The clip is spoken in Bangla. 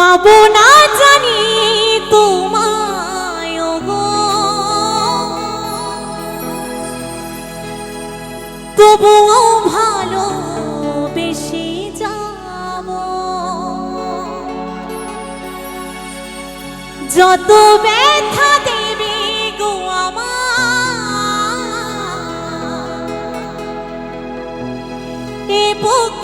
পাবো না জানি তোমায় গো তবুও ভালো বেশি যাব। যত ব্যথা দেবে গো আমার, এ বুকেতে